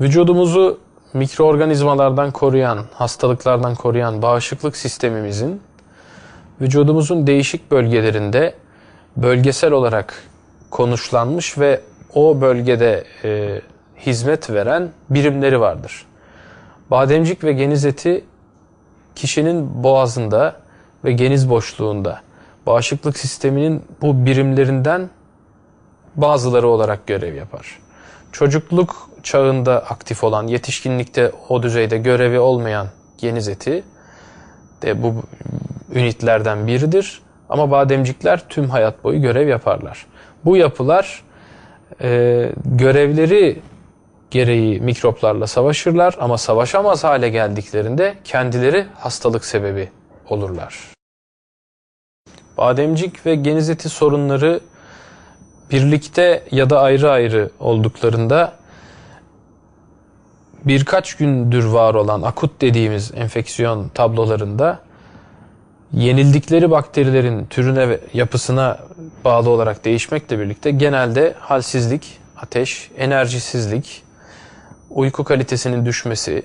Vücudumuzu mikroorganizmalardan koruyan, hastalıklardan koruyan bağışıklık sistemimizin vücudumuzun değişik bölgelerinde bölgesel olarak konuşlanmış ve o bölgede e, hizmet veren birimleri vardır. Bademcik ve geniz eti kişinin boğazında ve geniz boşluğunda bağışıklık sisteminin bu birimlerinden bazıları olarak görev yapar. Çocukluk çağında aktif olan, yetişkinlikte o düzeyde görevi olmayan geniz eti de bu ünitlerden biridir. Ama bademcikler tüm hayat boyu görev yaparlar. Bu yapılar e, görevleri gereği mikroplarla savaşırlar ama savaşamaz hale geldiklerinde kendileri hastalık sebebi olurlar. Bademcik ve geniz eti sorunları birlikte ya da ayrı ayrı olduklarında birkaç gündür var olan akut dediğimiz enfeksiyon tablolarında yenildikleri bakterilerin türüne ve yapısına bağlı olarak değişmekle birlikte genelde halsizlik, ateş, enerjisizlik, uyku kalitesinin düşmesi,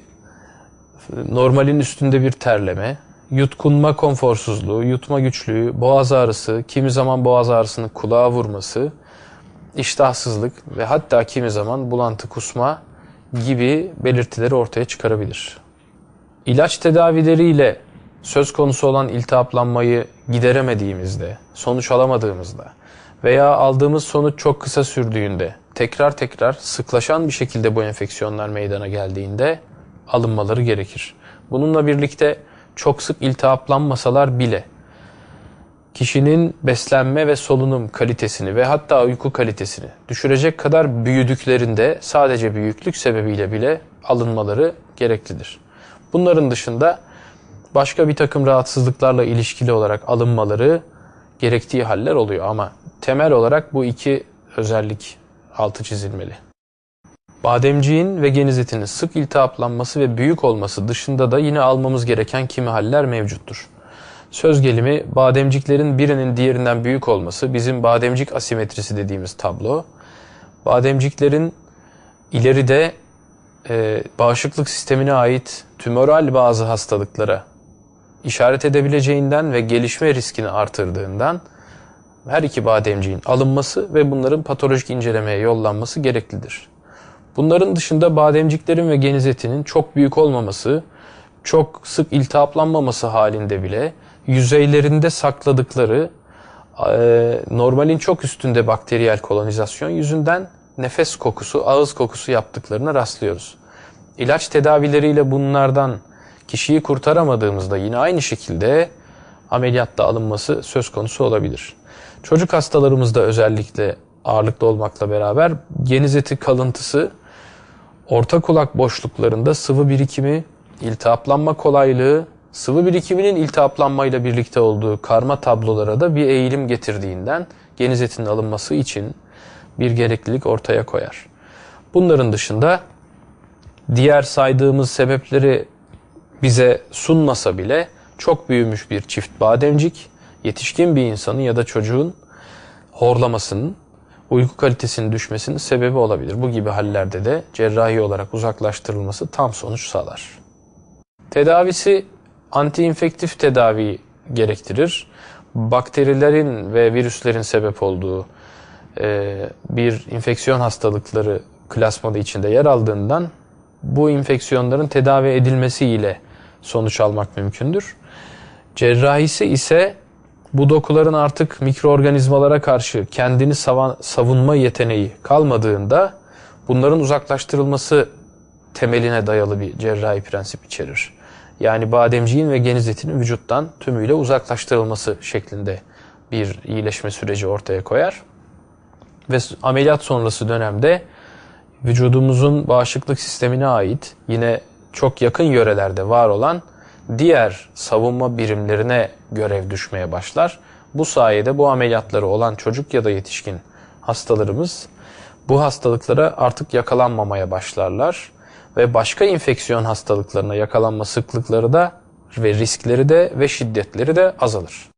normalin üstünde bir terleme, yutkunma konforsuzluğu, yutma güçlüğü, boğaz ağrısı, kimi zaman boğaz ağrısının kulağa vurması, iştahsızlık ve hatta kimi zaman bulantı kusma gibi belirtileri ortaya çıkarabilir. İlaç tedavileriyle söz konusu olan iltihaplanmayı gideremediğimizde, sonuç alamadığımızda veya aldığımız sonuç çok kısa sürdüğünde, tekrar tekrar sıklaşan bir şekilde bu enfeksiyonlar meydana geldiğinde alınmaları gerekir. Bununla birlikte çok sık iltihaplanmasalar bile kişinin beslenme ve solunum kalitesini ve hatta uyku kalitesini düşürecek kadar büyüdüklerinde sadece büyüklük sebebiyle bile alınmaları gereklidir. Bunların dışında başka bir takım rahatsızlıklarla ilişkili olarak alınmaları gerektiği haller oluyor ama temel olarak bu iki özellik altı çizilmeli. Bademciğin ve geniz etinin sık iltihaplanması ve büyük olması dışında da yine almamız gereken kimi haller mevcuttur. Söz gelimi bademciklerin birinin diğerinden büyük olması bizim bademcik asimetrisi dediğimiz tablo. Bademciklerin ileride e, bağışıklık sistemine ait tümöral bazı hastalıklara işaret edebileceğinden ve gelişme riskini artırdığından her iki bademciğin alınması ve bunların patolojik incelemeye yollanması gereklidir. Bunların dışında bademciklerin ve geniz etinin çok büyük olmaması, çok sık iltihaplanmaması halinde bile yüzeylerinde sakladıkları e, normalin çok üstünde bakteriyel kolonizasyon yüzünden nefes kokusu, ağız kokusu yaptıklarına rastlıyoruz. İlaç tedavileriyle bunlardan kişiyi kurtaramadığımızda yine aynı şekilde ameliyatta alınması söz konusu olabilir. Çocuk hastalarımızda özellikle ağırlıklı olmakla beraber geniz eti kalıntısı, orta kulak boşluklarında sıvı birikimi, iltihaplanma kolaylığı, sıvı birikiminin iltihaplanmayla birlikte olduğu karma tablolara da bir eğilim getirdiğinden geniz etinin alınması için bir gereklilik ortaya koyar. Bunların dışında diğer saydığımız sebepleri bize sunmasa bile çok büyümüş bir çift bademcik, yetişkin bir insanın ya da çocuğun horlamasının, uyku kalitesinin düşmesinin sebebi olabilir. Bu gibi hallerde de cerrahi olarak uzaklaştırılması tam sonuç sağlar. Tedavisi antiinfektif tedavi gerektirir. Bakterilerin ve virüslerin sebep olduğu e, bir infeksiyon hastalıkları klasmanı içinde yer aldığından bu infeksiyonların tedavi edilmesiyle sonuç almak mümkündür. Cerrahisi ise bu dokuların artık mikroorganizmalara karşı kendini savunma yeteneği kalmadığında bunların uzaklaştırılması temeline dayalı bir cerrahi prensip içerir. Yani bademciğin ve geniz etinin vücuttan tümüyle uzaklaştırılması şeklinde bir iyileşme süreci ortaya koyar. Ve ameliyat sonrası dönemde vücudumuzun bağışıklık sistemine ait yine çok yakın yörelerde var olan diğer savunma birimlerine görev düşmeye başlar. Bu sayede bu ameliyatları olan çocuk ya da yetişkin hastalarımız bu hastalıklara artık yakalanmamaya başlarlar ve başka infeksiyon hastalıklarına yakalanma sıklıkları da ve riskleri de ve şiddetleri de azalır.